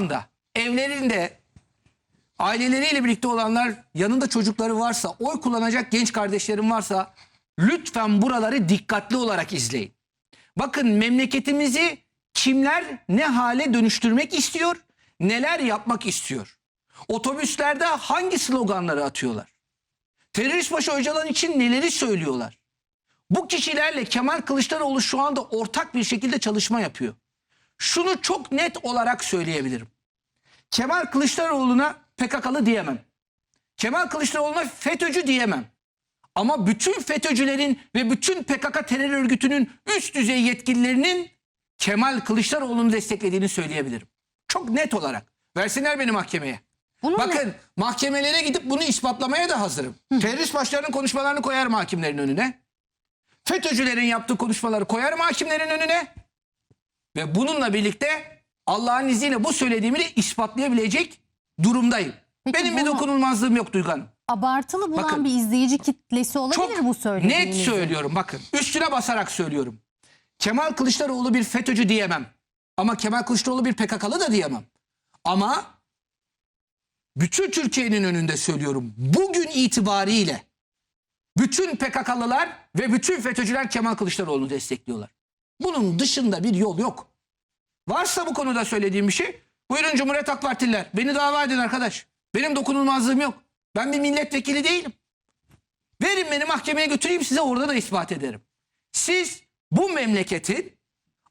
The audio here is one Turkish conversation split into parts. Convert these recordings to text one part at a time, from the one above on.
anda evlerinde aileleriyle birlikte olanlar yanında çocukları varsa oy kullanacak genç kardeşlerim varsa lütfen buraları dikkatli olarak izleyin. Bakın memleketimizi kimler ne hale dönüştürmek istiyor, neler yapmak istiyor. Otobüslerde hangi sloganları atıyorlar? Terörist başı Öcalan için neleri söylüyorlar? Bu kişilerle Kemal Kılıçdaroğlu şu anda ortak bir şekilde çalışma yapıyor. Şunu çok net olarak söyleyebilirim. Kemal Kılıçdaroğlu'na PKK'lı diyemem. Kemal Kılıçdaroğlu'na FETÖ'cü diyemem. Ama bütün FETÖ'cülerin ve bütün PKK terör örgütünün üst düzey yetkililerinin Kemal Kılıçdaroğlu'nu desteklediğini söyleyebilirim. Çok net olarak. Versinler beni mahkemeye. Bununla- Bakın mahkemelere gidip bunu ispatlamaya da hazırım. Terörist başlarının konuşmalarını koyarım hakimlerin önüne. FETÖ'cülerin yaptığı konuşmaları koyarım hakimlerin önüne. Ve bununla birlikte Allah'ın izniyle bu söylediğimi de ispatlayabilecek durumdayım. Peki Benim bir bunu- dokunulmazlığım yok Duygu Hanım. Abartılı bulan Bakın, bir izleyici kitlesi olabilir bu söylediğinizin. net söylüyorum bakın. Üstüne basarak söylüyorum. Kemal Kılıçdaroğlu bir FETÖ'cü diyemem. Ama Kemal Kılıçdaroğlu bir PKK'lı da diyemem. Ama bütün Türkiye'nin önünde söylüyorum. Bugün itibariyle bütün PKK'lılar ve bütün FETÖ'cüler Kemal Kılıçdaroğlu'nu destekliyorlar. Bunun dışında bir yol yok. Varsa bu konuda söylediğim bir şey buyurun Cumhuriyet Halk Partililer. Beni dava edin arkadaş. Benim dokunulmazlığım yok. Ben bir milletvekili değilim. Verin beni mahkemeye götüreyim size orada da ispat ederim. Siz bu memleketin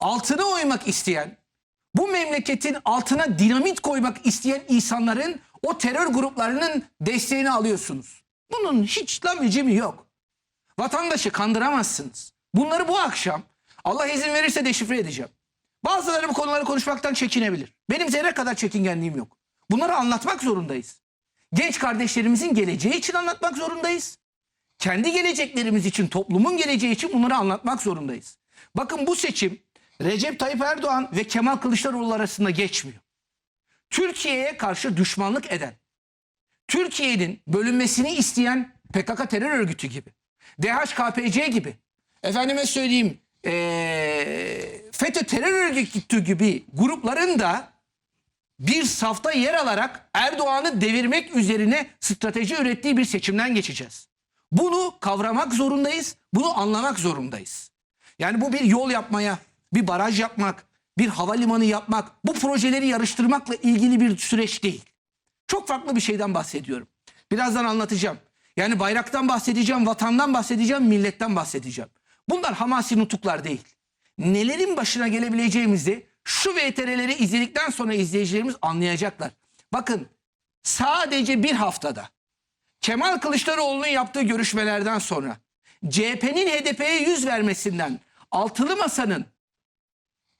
altına oymak isteyen, bu memleketin altına dinamit koymak isteyen insanların o terör gruplarının desteğini alıyorsunuz. Bunun hiç lamicimi yok. Vatandaşı kandıramazsınız. Bunları bu akşam Allah izin verirse deşifre edeceğim. Bazıları bu konuları konuşmaktan çekinebilir. Benim zerre kadar çekingenliğim yok. Bunları anlatmak zorundayız. Genç kardeşlerimizin geleceği için anlatmak zorundayız. Kendi geleceklerimiz için, toplumun geleceği için bunları anlatmak zorundayız. Bakın bu seçim Recep Tayyip Erdoğan ve Kemal Kılıçdaroğlu arasında geçmiyor. Türkiye'ye karşı düşmanlık eden, Türkiye'nin bölünmesini isteyen PKK terör örgütü gibi, DHKPC gibi, efendime söyleyeyim eee FETÖ terör örgütü gibi grupların da bir safta yer alarak Erdoğan'ı devirmek üzerine strateji ürettiği bir seçimden geçeceğiz. Bunu kavramak zorundayız, bunu anlamak zorundayız. Yani bu bir yol yapmaya, bir baraj yapmak, bir havalimanı yapmak, bu projeleri yarıştırmakla ilgili bir süreç değil. Çok farklı bir şeyden bahsediyorum. Birazdan anlatacağım. Yani bayraktan bahsedeceğim, vatandan bahsedeceğim, milletten bahsedeceğim. Bunlar hamasi nutuklar değil. Nelerin başına gelebileceğimizi şu VTR'leri izledikten sonra izleyicilerimiz anlayacaklar. Bakın sadece bir haftada Kemal Kılıçdaroğlu'nun yaptığı görüşmelerden sonra CHP'nin HDP'ye yüz vermesinden altılı masanın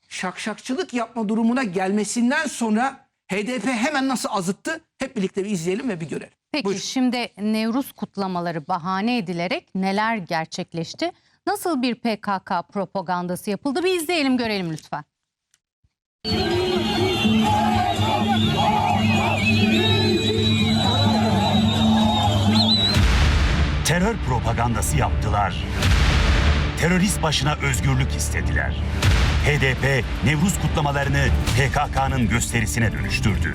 şakşakçılık yapma durumuna gelmesinden sonra HDP hemen nasıl azıttı hep birlikte bir izleyelim ve bir görelim. Peki Buyurun. şimdi Nevruz kutlamaları bahane edilerek neler gerçekleşti? Nasıl bir PKK propagandası yapıldı? Bir izleyelim görelim lütfen. terör propagandası yaptılar. Terörist başına özgürlük istediler. HDP Nevruz kutlamalarını PKK'nın gösterisine dönüştürdü.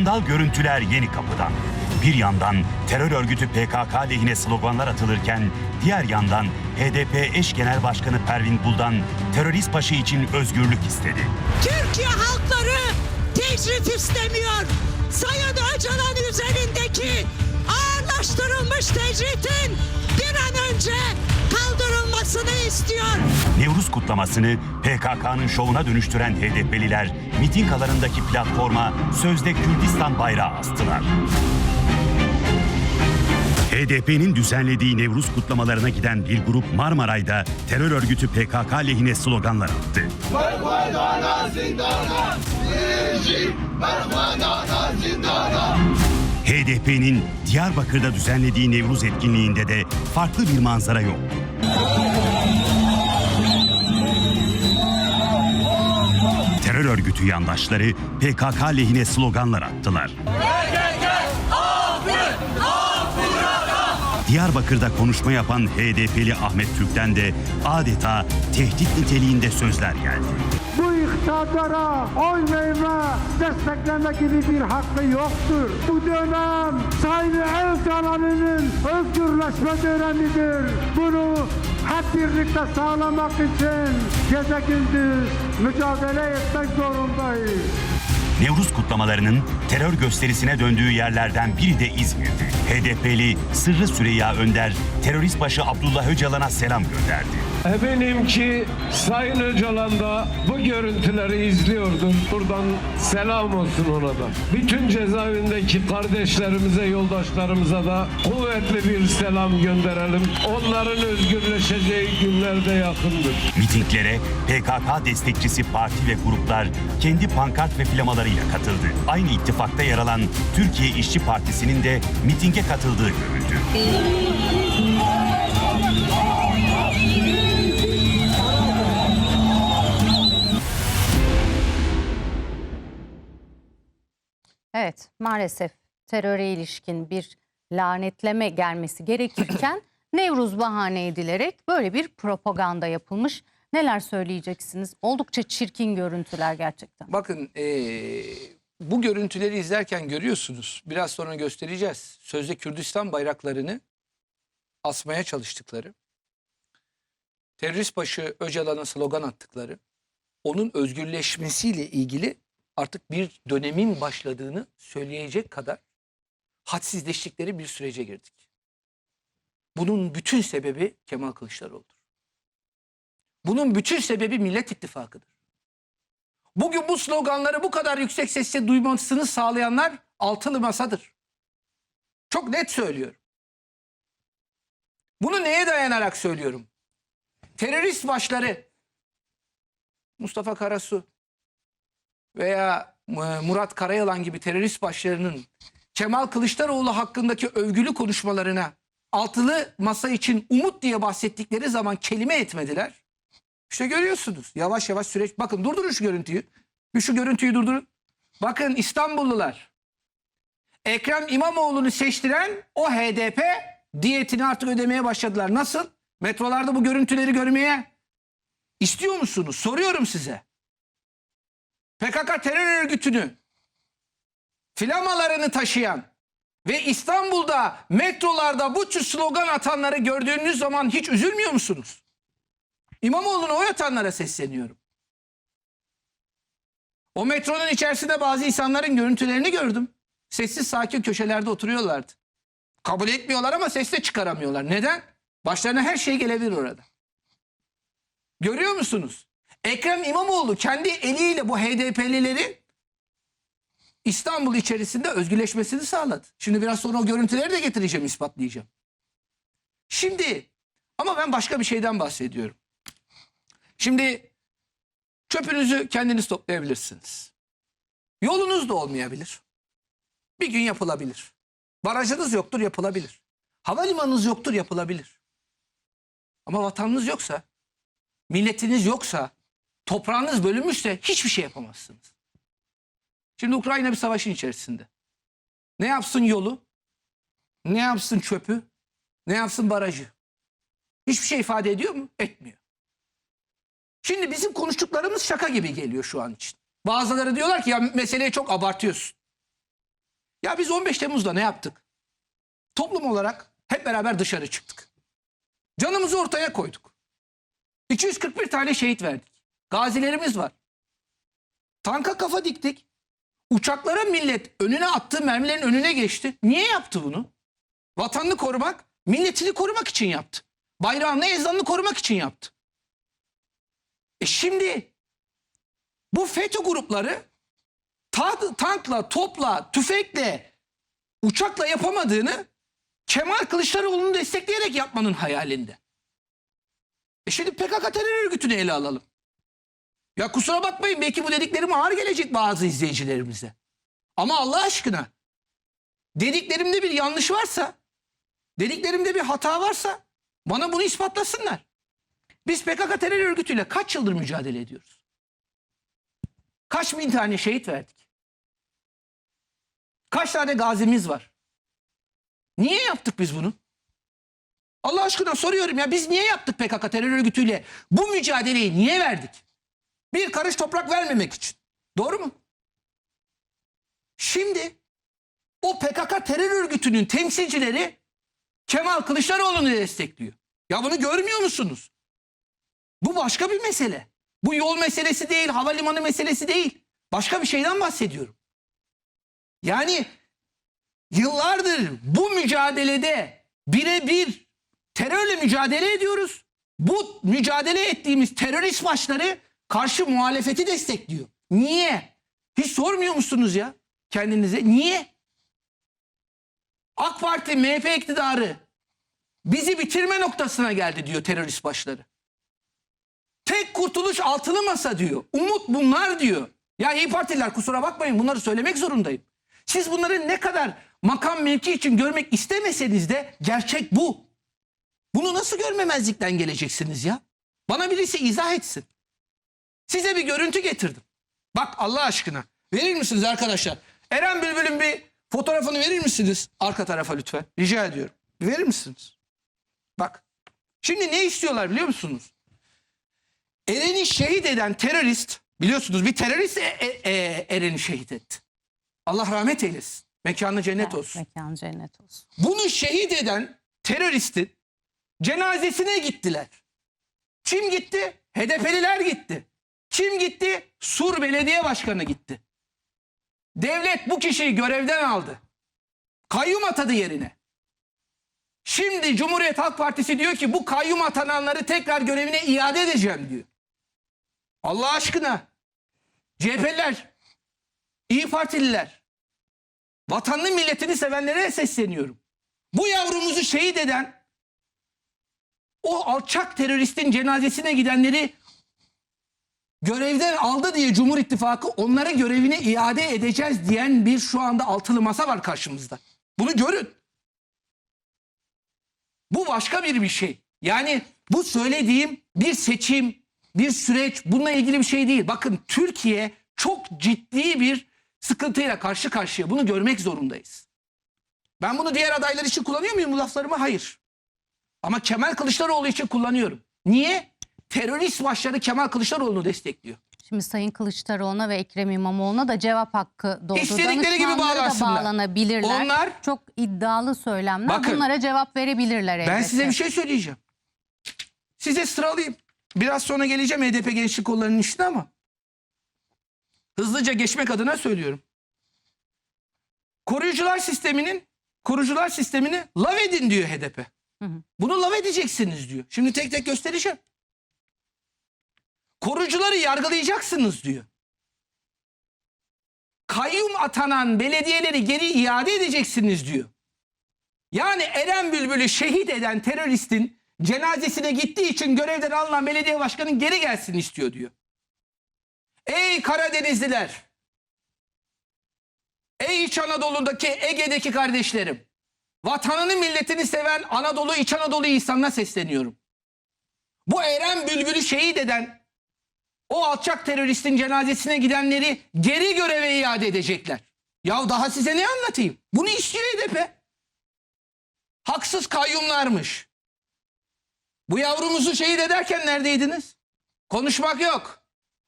Skandal görüntüler yeni kapıdan. Bir yandan terör örgütü PKK lehine sloganlar atılırken diğer yandan HDP eş genel başkanı Pervin Buldan terörist başı için özgürlük istedi. Türkiye halkları tecrit istemiyor. Sayın Öcalan üzerindeki ağırlaştırılmış tecritin bir an önce kaldırılmasını istiyor. Nevruz kutlamasını PKK'nın şovuna dönüştüren HDP'liler miting alanındaki platforma sözde Kürdistan bayrağı astılar. HDP'nin düzenlediği Nevruz kutlamalarına giden bir grup Marmaray'da terör örgütü PKK lehine sloganlar attı. HDP'nin Diyarbakır'da düzenlediği Nevruz etkinliğinde de farklı bir manzara yok. Örgütü yandaşları PKK lehine sloganlar attılar. Diyarbakır'da konuşma yapan HDP'li Ahmet Türk'ten de adeta tehdit niteliğinde sözler geldi. Bu iktidara oy verme, destekleme gibi bir hakkı yoktur. Bu dönem Sayın Öcalan'ın özgürleşme dönemidir. Bunu hep birlikte sağlamak için gece gündüz mücadele etmek zorundayız. Nevruz kutlamalarının terör gösterisine döndüğü yerlerden biri de İzmir'di. HDP'li Sırrı Süreyya Önder, terörist başı Abdullah Öcalan'a selam gönderdi. Eminim ki Sayın Öcalan da bu görüntüleri izliyordur. Buradan selam olsun ona da. Bütün cezaevindeki kardeşlerimize, yoldaşlarımıza da kuvvetli bir selam gönderelim. Onların özgürleşeceği günler de yakındır. Mitinglere PKK destekçisi parti ve gruplar kendi pankart ve flamalarıyla katıldı. Aynı ittifakta yer alan Türkiye İşçi Partisi'nin de mitinge katıldığı görüldü. Evet maalesef teröre ilişkin bir lanetleme gelmesi gerekirken Nevruz bahane edilerek böyle bir propaganda yapılmış. Neler söyleyeceksiniz? Oldukça çirkin görüntüler gerçekten. Bakın eee, bu görüntüleri izlerken görüyorsunuz. Biraz sonra göstereceğiz. Sözde Kürdistan bayraklarını asmaya çalıştıkları. Terörist başı Öcalan'a slogan attıkları. Onun özgürleşmesiyle ilgili artık bir dönemin başladığını söyleyecek kadar hadsizleştikleri bir sürece girdik. Bunun bütün sebebi Kemal Kılıçdaroğlu'dur. Bunun bütün sebebi Millet İttifakı'dır. Bugün bu sloganları bu kadar yüksek sesle duymasını sağlayanlar altılı masadır. Çok net söylüyorum. Bunu neye dayanarak söylüyorum? Terörist başları Mustafa Karasu veya e, Murat Karayalan gibi terörist başlarının Kemal Kılıçdaroğlu hakkındaki övgülü konuşmalarına altılı masa için umut diye bahsettikleri zaman kelime etmediler. İşte görüyorsunuz yavaş yavaş süreç. Bakın durdurun şu görüntüyü. Bir şu görüntüyü durdurun. Bakın İstanbullular. Ekrem İmamoğlu'nu seçtiren o HDP diyetini artık ödemeye başladılar. Nasıl? Metrolarda bu görüntüleri görmeye istiyor musunuz? Soruyorum size. PKK terör örgütünü flamalarını taşıyan ve İstanbul'da metrolarda bu tür slogan atanları gördüğünüz zaman hiç üzülmüyor musunuz? İmamoğlu'na oy atanlara sesleniyorum. O metronun içerisinde bazı insanların görüntülerini gördüm. Sessiz sakin köşelerde oturuyorlardı. Kabul etmiyorlar ama ses de çıkaramıyorlar. Neden? Başlarına her şey gelebilir orada. Görüyor musunuz? Ekrem İmamoğlu kendi eliyle bu HDP'lilerin İstanbul içerisinde özgürleşmesini sağladı. Şimdi biraz sonra o görüntüleri de getireceğim, ispatlayacağım. Şimdi ama ben başka bir şeyden bahsediyorum. Şimdi çöpünüzü kendiniz toplayabilirsiniz. Yolunuz da olmayabilir. Bir gün yapılabilir. Barajınız yoktur yapılabilir. Havalimanınız yoktur yapılabilir. Ama vatanınız yoksa, milletiniz yoksa, toprağınız bölünmüşse hiçbir şey yapamazsınız. Şimdi Ukrayna bir savaşın içerisinde. Ne yapsın yolu? Ne yapsın çöpü? Ne yapsın barajı? Hiçbir şey ifade ediyor mu? Etmiyor. Şimdi bizim konuştuklarımız şaka gibi geliyor şu an için. Bazıları diyorlar ki ya meseleyi çok abartıyorsun. Ya biz 15 Temmuz'da ne yaptık? Toplum olarak hep beraber dışarı çıktık. Canımızı ortaya koyduk. 241 tane şehit verdik. Gazilerimiz var. Tanka kafa diktik. Uçaklara millet önüne attığı mermilerin önüne geçti. Niye yaptı bunu? Vatanını korumak, milletini korumak için yaptı. Bayrağını, ezanını korumak için yaptı. E şimdi bu FETÖ grupları ta- tankla, topla, tüfekle, uçakla yapamadığını Kemal Kılıçdaroğlu'nu destekleyerek yapmanın hayalinde. E şimdi PKK terör örgütünü ele alalım. Ya kusura bakmayın belki bu dediklerim ağır gelecek bazı izleyicilerimize. Ama Allah aşkına dediklerimde bir yanlış varsa, dediklerimde bir hata varsa bana bunu ispatlasınlar. Biz PKK terör örgütüyle kaç yıldır mücadele ediyoruz? Kaç bin tane şehit verdik? Kaç tane gazimiz var? Niye yaptık biz bunu? Allah aşkına soruyorum ya biz niye yaptık PKK terör örgütüyle? Bu mücadeleyi niye verdik? Bir karış toprak vermemek için. Doğru mu? Şimdi o PKK terör örgütünün temsilcileri Kemal Kılıçdaroğlu'nu destekliyor. Ya bunu görmüyor musunuz? Bu başka bir mesele. Bu yol meselesi değil, havalimanı meselesi değil. Başka bir şeyden bahsediyorum. Yani yıllardır bu mücadelede birebir terörle mücadele ediyoruz. Bu mücadele ettiğimiz terörist başları karşı muhalefeti destekliyor. Niye? Hiç sormuyor musunuz ya kendinize? Niye? AK Parti, MHP iktidarı bizi bitirme noktasına geldi diyor terörist başları. Tek kurtuluş altılı masa diyor. Umut bunlar diyor. Ya iyi Partililer kusura bakmayın bunları söylemek zorundayım. Siz bunları ne kadar makam mevki için görmek istemeseniz de gerçek bu. Bunu nasıl görmemezlikten geleceksiniz ya? Bana birisi izah etsin. Size bir görüntü getirdim. Bak Allah aşkına. Verir misiniz arkadaşlar? Eren Bülbül'ün bir fotoğrafını verir misiniz? Arka tarafa lütfen. Rica ediyorum. Verir misiniz? Bak. Şimdi ne istiyorlar biliyor musunuz? Eren'i şehit eden terörist biliyorsunuz bir terörist e- e- e- Eren'i şehit etti. Allah rahmet eylesin. Mekanı cennet olsun. Mekan cennet olsun. Bunu şehit eden teröristin cenazesine gittiler. Kim gitti? HDP'liler gitti. Kim gitti? Sur Belediye Başkanı gitti. Devlet bu kişiyi görevden aldı. Kayyum atadı yerine. Şimdi Cumhuriyet Halk Partisi diyor ki bu kayyum atananları tekrar görevine iade edeceğim diyor. Allah aşkına. CHP'liler, İyi Partililer, vatanını milletini sevenlere sesleniyorum. Bu yavrumuzu şehit eden o alçak teröristin cenazesine gidenleri görevden aldı diye Cumhur İttifakı onlara görevini iade edeceğiz diyen bir şu anda altılı masa var karşımızda. Bunu görün. Bu başka bir bir şey. Yani bu söylediğim bir seçim, bir süreç bununla ilgili bir şey değil. Bakın Türkiye çok ciddi bir sıkıntıyla karşı karşıya. Bunu görmek zorundayız. Ben bunu diğer adaylar için kullanıyor muyum bu laflarımı? Hayır. Ama Kemal Kılıçdaroğlu için kullanıyorum. Niye? Terörist başları Kemal Kılıçdaroğlu'nu destekliyor. Şimdi Sayın Kılıçdaroğlu'na ve Ekrem İmamoğlu'na da cevap hakkı doğdu. İstedikleri gibi bağlansınlar. bağlanabilirler. Onlar- çok iddialı söylemler. Bakın, Bunlara cevap verebilirler elbette. Ben size bir şey söyleyeceğim. Size sıralayayım. Biraz sonra geleceğim HDP gençlik kollarının işine ama hızlıca geçmek adına söylüyorum. Koruyucular sisteminin korucular sistemini lav edin diyor HDP. Hı hı. Bunu lav edeceksiniz diyor. Şimdi tek tek göstereceğim. Korucuları yargılayacaksınız diyor. Kayyum atanan belediyeleri geri iade edeceksiniz diyor. Yani Eren Bülbül'ü şehit eden teröristin cenazesine gittiği için görevden alınan belediye başkanının geri gelsin istiyor diyor. Ey Karadenizliler! Ey İç Anadolu'daki Ege'deki kardeşlerim! Vatanını milletini seven Anadolu İç Anadolu insanına sesleniyorum. Bu Eren Bülbül'ü şehit eden o alçak teröristin cenazesine gidenleri geri göreve iade edecekler. Ya daha size ne anlatayım? Bunu istiyor HDP haksız kayyumlarmış. Bu yavrumuzu şehit ederken neredeydiniz? Konuşmak yok.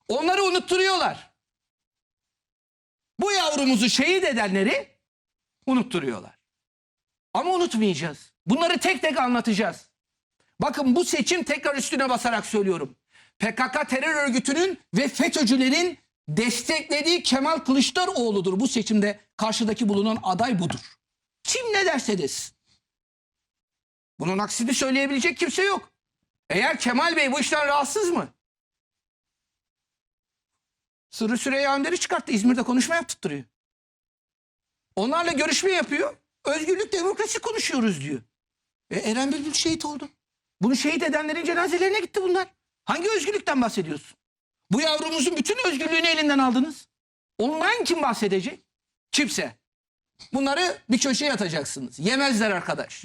Onları unutturuyorlar. Bu yavrumuzu şehit edenleri unutturuyorlar. Ama unutmayacağız. Bunları tek tek anlatacağız. Bakın bu seçim tekrar üstüne basarak söylüyorum. PKK terör örgütünün ve FETÖ'cülerin desteklediği Kemal Kılıçdaroğlu'dur. Bu seçimde karşıdaki bulunan aday budur. Kim ne derse. Bunun aksini söyleyebilecek kimse yok. Eğer Kemal Bey bu işten rahatsız mı? Sırrı Süreyya Önder'i çıkarttı. İzmir'de konuşma yaptırtırıyor. Onlarla görüşme yapıyor. Özgürlük demokrasi konuşuyoruz diyor. E, Eren Bülbül şehit oldu. Bunu şehit edenlerin cenazelerine gitti bunlar. Hangi özgürlükten bahsediyorsun? Bu yavrumuzun bütün özgürlüğünü elinden aldınız. Ondan kim bahsedecek? Kimse. Bunları bir köşeye atacaksınız. Yemezler arkadaş.